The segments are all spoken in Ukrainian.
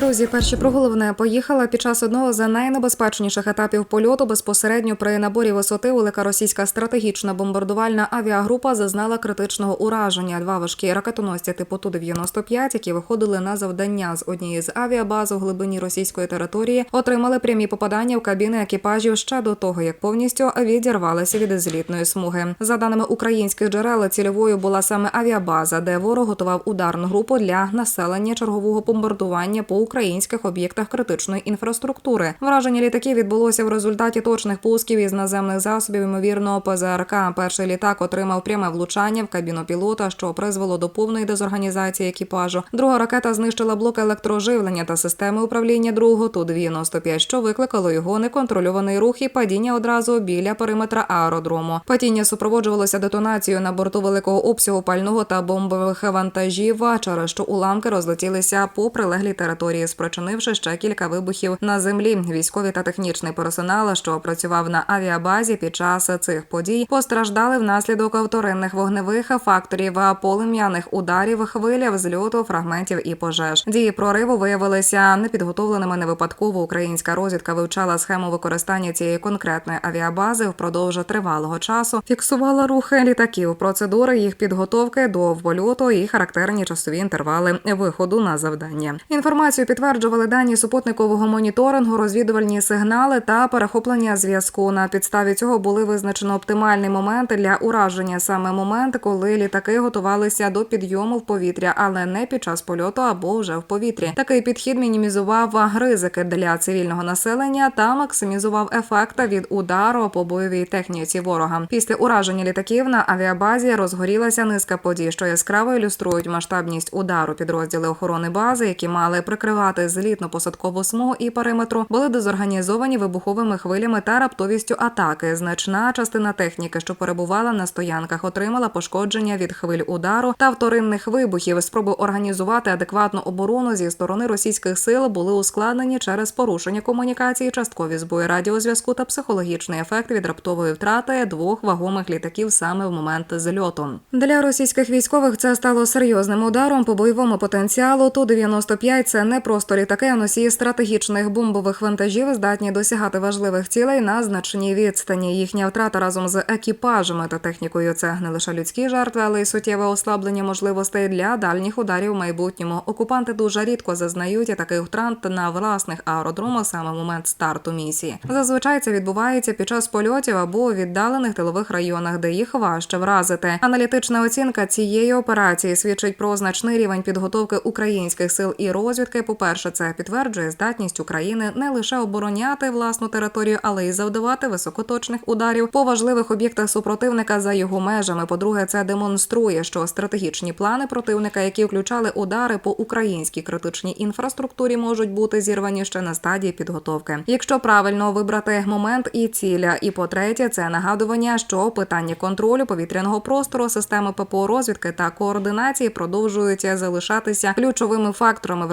Друзі, перші про головне поїхала під час одного з найнебезпечніших етапів польоту безпосередньо при наборі висоти велика російська стратегічна бомбардувальна авіагрупа зазнала критичного ураження. Два важкі ракетоносці типу Ту-95, які виходили на завдання з однієї з авіабаз у глибині російської території, отримали прямі попадання в кабіни екіпажів ще до того, як повністю відірвалися від злітної смуги. За даними українських джерел, цільовою була саме авіабаза, де ворог готував ударну групу для населення чергового бомбардування по українських об'єктах критичної інфраструктури. Враження літаків відбулося в результаті точних пусків із наземних засобів, ймовірно, ПЗРК. Перший літак отримав пряме влучання в кабіну пілота, що призвело до повної дезорганізації екіпажу. Друга ракета знищила блок електроживлення та системи управління другого Ту-95, що викликало його неконтрольований рух і падіння одразу біля периметра аеродрому. Падіння супроводжувалося детонацією на борту великого обсягу пального та бомбових вантажів, через що уламки розлетілися по прилеглій території, спричинивши ще кілька вибухів на землі. Військові та технічний персонал, що працював на авіабазі під час цих подій, постраждали внаслідок вторинних вогневих факторів, полум'яних ударів, хвиля, взльоту, фрагментів і пожеж. Дії прориву виявилися непідготовленими не випадково. Українська розвідка вивчала схему використання цієї конкретної авіабази впродовж тривалого часу, фіксувала рухи літаків, процедури їх підготовки до польоту і характерні часові інтервали виходу на завдання. Інформацію підтверджували дані супутникового моніторингу, розвідувальні сигнали та перехоплення зв'язку. На підставі цього були визначено оптимальний момент для ураження, саме момент, коли літаки готувалися до підйому в повітря, але не під час польоту або вже в повітрі. Такий підхід мінімізував ризики для цивільного населення та максимізував ефект від удару по бойовій техніці ворога. Після ураження літаків на авіабазі розгорілася низка подій, що яскраво ілюструють масштабність удару. Підрозділи охорони бази, які мали прикривати злітно-посадкову смугу і периметру, були дезорганізовані вибуховими хвилями та раптовістю атаки. Значна частина техніки, що перебувала на стоянках, отримала пошкодження від хвиль удару та вторинних вибухів. Спроби організувати адекватну оборону зі сторони російських сил були ускладнені через порушення комунікації, часткові збої радіозв'язку та психологічний ефект від раптової втрати двох вагомих літаків саме в момент зльоту. Для російських військових це стало серйозним ударом по бойовому потенціалу. Ту 95 це не просто літаки, носії стратегічних бомбових вантажів, здатні досягати важливих цілей на значній відстані. Їхня втрата разом з екіпажами та технікою це не лише людські жертви, але й суттєве ослаблення можливостей для дальніх ударів в майбутньому. Окупанти дуже рідко зазнають таких втрат на власних аеродромах саме в момент старту місії. Зазвичай це відбувається під час польотів або у віддалених тилових районах, де їх важче вразити. Аналітична оцінка цієї операції свідчить про значний рівень підготовки українських сил і розвідки. По перше, це підтверджує здатність України не лише обороняти власну територію, але й завдавати високоточних ударів по важливих об'єктах супротивника за його межами. По-друге, це демонструє, що стратегічні плани противника, які включали удари по українській критичній інфраструктурі, можуть бути зірвані ще на стадії підготовки. Якщо правильно вибрати момент і ціля, і по третє, це нагадування, що питання контролю повітряного простору, системи ППО розвідки та координації продовжують залишатися ключовими факторами в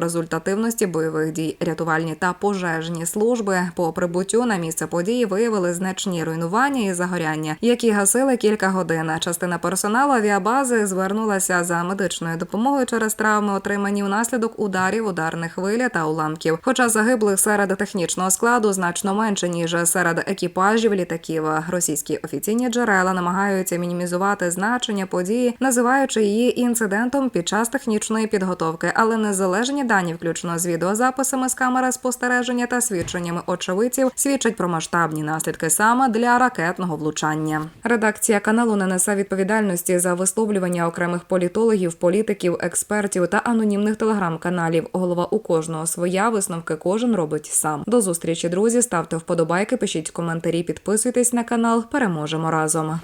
результативності бойових дій. Рятувальні та пожежні служби по прибуттю на місце події виявили значні руйнування і загоряння, які гасили кілька годин. Частина персоналу авіабази звернулася за медичною допомогою через травми, отримані внаслідок ударів, ударних хвиля та уламків. Хоча загиблих серед технічного складу значно менше ніж серед екіпажів літаків. Російські офіційні джерела намагаються мінімізувати значення події, називаючи її інцидентом під час технічної підготовки, але незалежні дані, включно з відеозаписами з камери спостереження та свідченнями очевидців, свідчать про масштабні наслідки саме для ракетного влучання. Редакція каналу не несе відповідальності за висловлювання окремих політологів, політиків, експертів та анонімних телеграм-каналів. Голова у кожного своя висновки кожен робить сам. До зустрічі, друзі. Ставте вподобайки, пишіть коментарі, підписуйтесь на канал. Переможемо разом.